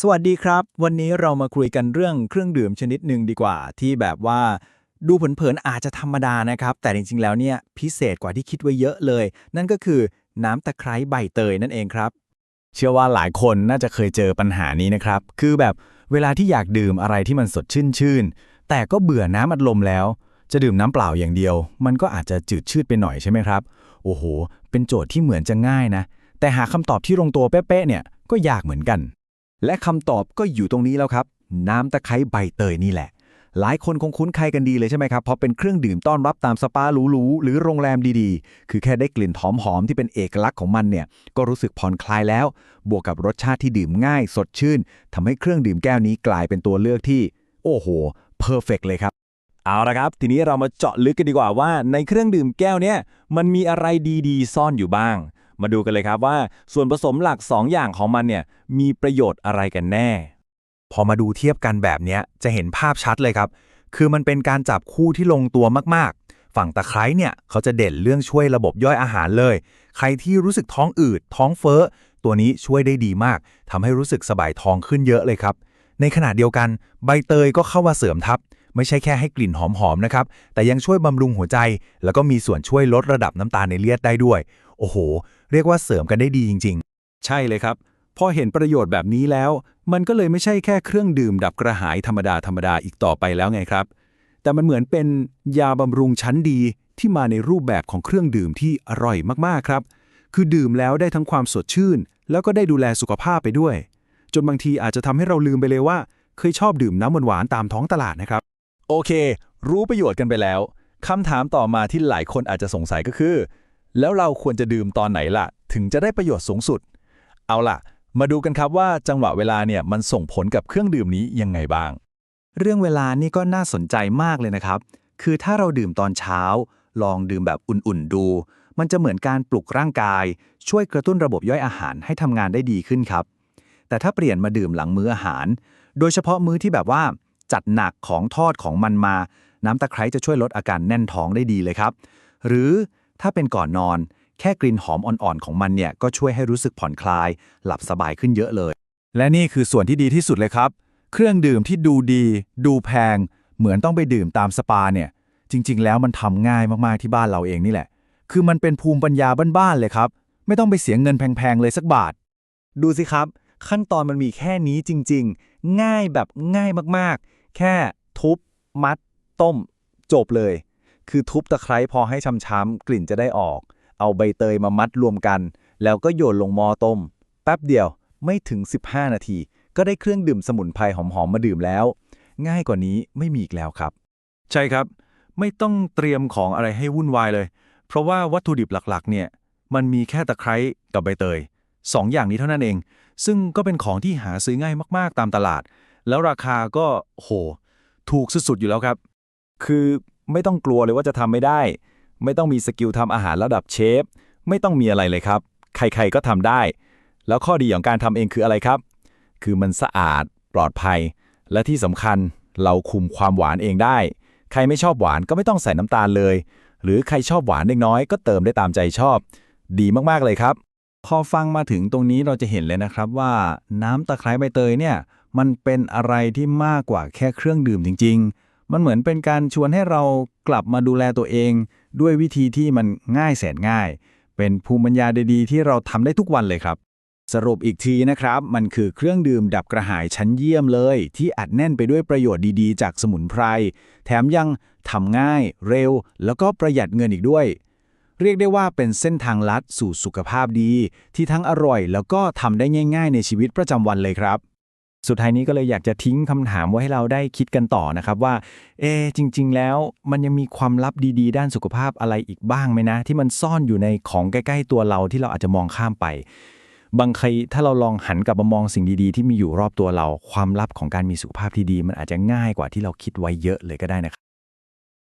สวัสดีครับ วันนี้เรามาคุยกันเรื่องเครื่องดื่มชนิดหนึ่งดีกว่า ที่แบบว่าดูเผินๆอาจจะธรรมดานะครับ แต่จริงๆแล้วเนี่ยพิเศษกว่าที่คิดไว้เยอะเลย นั่นก็คือน้ำตะไคร้ใบเตยนั่นเองครับ เชื่อว่าหลายคนน่าจะเคยเจอปัญหานี้นะครับ คือแบบเวลาที่อยากดื่มอะไรที่มันสดชื่นชื่นๆแต่ก็เบื่อน้ำอัดลมแล้ว จะดื่มน้ำเปล่าอย่างเดียว มันก็อาจจะจืดชืดไปหน่อยใช่ไหมครับ โอ้โห เป็นโจทย์ที่เหมือนจะง่ายนะ แต่หาคำตอบที่ลงตัวเป๊ะๆเนี่ยก็ยากเหมือนกัน และคำตอบก็อยู่ตรงนี้แล้วครับ น้ำตะไคร้ใบเตยนี่แหละ หลายคนคงคุ้นเคยกันดีเลยใช่ไหมครับ เพราะเป็นเครื่องดื่มต้อนรับตามสปาหรูๆหรือโรงแรมดีๆ คือแค่ได้กลิ่นหอมๆ ที่เป็นเอกลักษณ์ของมันเนี่ย ก็รู้สึกผ่อนคลายแล้ว บวกกับรสชาติที่ดื่มง่าย สดชื่นทำให้เครื่องดื่มแก้วนี้กลายเป็นตัวเลือกที่ โอ้โหเพอร์เฟกเลยครับเอาละครับ ทีนี้เรามาเจาะลึกกันดีกว่าว่าในเครื่องดื่มแก้วเนี้ยมันมีอะไรดีๆ ซ่อนอยู่บ้าง มาดูกันเลยครับว่าส่วนผสมหลัก 2 อย่างของมันเนี่ยมีประโยชน์อะไรกันแน่ พอมาดูเทียบกันแบบนี้จะเห็นภาพชัดเลยครับ คือมันเป็นการจับคู่ที่ลงตัวมากๆ ฝั่งตะไคร้เนี่ยเขาจะเด่นเรื่องช่วยระบบย่อยอาหารเลย ใครที่รู้สึกท้องอืด ท้องเฟ้อ ตัวนี้ช่วยได้ดีมากทำให้รู้สึกสบายท้องขึ้นเยอะเลยครับ ในขณะเดียวกันใบเตยก็เข้ามาเสริมทับไม่ใช่แค่ให้กลิ่นหอมๆนะครับ แต่ยังช่วยบำรุงหัวใจ แล้วก็มีส่วนช่วยลดระดับน้ำตาลในเลือดได้ด้วย โอ้โห เรียกว่าเสริมกันได้ดีจริง ๆ ใช่เลยครับ พอเห็นประโยชน์แบบนี้แล้ว มันก็เลยไม่ใช่แค่เครื่องดื่มดับกระหายธรรมดาธรรมดาอีกต่อไปแล้วไงครับ แต่มันเหมือนเป็นยาบำรุงชั้นดีที่มาในรูปแบบของเครื่องดื่มที่อร่อยมากๆครับ คือดื่มแล้วได้ทั้งความสดชื่น แล้วก็ได้ดูแลสุขภาพไปด้วย จนบางทีอาจจะทำให้เราลืมไปเลยว่า เคยชอบดื่มน้ำหวานๆตามท้องตลาดนะครับ โอเค รู้ประโยชน์กันไปแล้วคำถามต่อมาที่หลายคนอาจจะสงสัยก็คือ แล้วเราควรจะดื่มตอนไหนล่ะ ถึงจะได้ประโยชน์สูงสุด เอาล่ะ มาดูกันครับว่าจังหวะเวลาเนี่ยมันส่งผลกับเครื่องดื่มนี้ยังไงบ้าง เรื่องเวลานี่ก็น่าสนใจมากเลยนะครับ คือถ้าเราดื่มตอนเช้า ลองดื่มแบบอุ่นๆดู มันจะเหมือนการปลุกร่างกาย ช่วยกระตุ้นระบบย่อยอาหารให้ทำงานได้ดีขึ้นครับ แต่ถ้าเปลี่ยนมาดื่มหลังมื้ออาหาร โดยเฉพาะมื้อที่แบบว่า จัดหนักของทอดของมันมา น้ำตะไคร้จะช่วยลดอาการแน่นท้องได้ดีเลยครับ หรือ ถ้าเป็นก่อนนอน แค่กลิ่นหอมอ่อนๆของมันเนี่ยก็ช่วยให้รู้สึกผ่อนคลาย หลับสบายขึ้นเยอะเลย และนี่คือส่วนที่ดีที่สุดเลยครับ เครื่องดื่มที่ดูดี ดูแพง เหมือนต้องไปดื่มตามสปาเนี่ยจริง ๆ แล้วมันทำง่ายมากๆที่บ้านเราเองนี่แหละ คือมันเป็นภูมิปัญญาบ้านๆเลยครับ ไม่ต้องไปเสียเงินแพงๆเลยสักบาท ดูสิครับ ขั้นตอนมันมีแค่นี้จริง ๆ ง่ายแบบง่ายมากๆ แค่ทุบ มัด ต้ม จบเลย คือทุบตะไคร้พอให้ช้ำๆกลิ่นจะได้ออก เอาใบเตยมามัดรวมกัน แล้วก็โยนลงหม้อต้ม แป๊บเดียวไม่ถึง 15 นาที ก็ได้เครื่องดื่มสมุนไพรหอมๆมาดื่มแล้ว ง่ายกว่านี้ไม่มีอีกแล้วครับ ใช่ครับ ไม่ต้องเตรียมของอะไรให้วุ่นวายเลย เพราะว่าวัตถุดิบหลักๆ เนี่ย มันมีแค่ตะไคร้กับใบเตยสองอย่างนี้เท่านั้นเอง ซึ่งก็เป็นของที่หาซื้อง่ายมากๆตามตลาด แล้วราคาก็โห ถูกสุดๆอยู่แล้วครับ คือ ไม่ต้องกลัวเลยว่าจะทำไม่ได้ ไม่ต้องมีสกิลทำอาหารระดับเชฟ ไม่ต้องมีอะไรเลยครับ ใครๆก็ทำได้ แล้วข้อดีของการทำเองคืออะไรครับ คือมันสะอาด ปลอดภัย และที่สำคัญเราคุมความหวานเองได้ ใครไม่ชอบหวานก็ไม่ต้องใส่น้ำตาลเลย หรือใครชอบหวานเล็กน้อยก็เติมได้ตามใจชอบ ดีมากๆเลยครับ พอฟังมาถึงตรงนี้เราจะเห็นเลยนะครับว่าน้ำตะไคร้ใบเตยเนี่ยมันเป็นอะไรที่มากกว่าแค่เครื่องดื่มจริง ๆ มันเหมือนเป็นการชวนให้เรากลับมาดูแลตัวเอง ด้วยวิธีที่มันง่ายแสนง่าย เป็นภูมิปัญญาดีๆ ที่เราทำได้ทุกวันเลยครับ สรุปอีกทีนะครับ มันคือเครื่องดื่มดับกระหายชั้นเยี่ยมเลย ที่อัดแน่นไปด้วยประโยชน์ดีๆ จากสมุนไพร แถมยังทำง่าย เร็ว แล้วก็ประหยัดเงินอีกด้วย เรียกได้ว่าเป็นเส้นทางลัดสู่สุขภาพดี ที่ทั้งอร่อย แล้วก็ทำได้ง่าย ๆ ในชีวิตประจำวันเลยครับ สุดท้ายนี้ก็เลยอยากจะทิ้งคำถามไว้ให้เราได้คิดกันต่อนะครับว่า เอจริง ๆ แล้วมันยังมีความลับดีๆ ด้านสุขภาพอะไรอีกบ้างไหมนะ ที่มันซ่อนอยู่ในของใกล้ ๆ ตัวเราที่เราอาจจะมองข้ามไป บางครถ้าเราลองหันกลับมามองสิ่งดีๆ ที่มีอยู่รอบตัวเรา ความลับของการมีสุขภาพที่ดี มันอาจจะง่ายกว่าที่เราคิดไว้เยอะเลยก็ได้นะครับ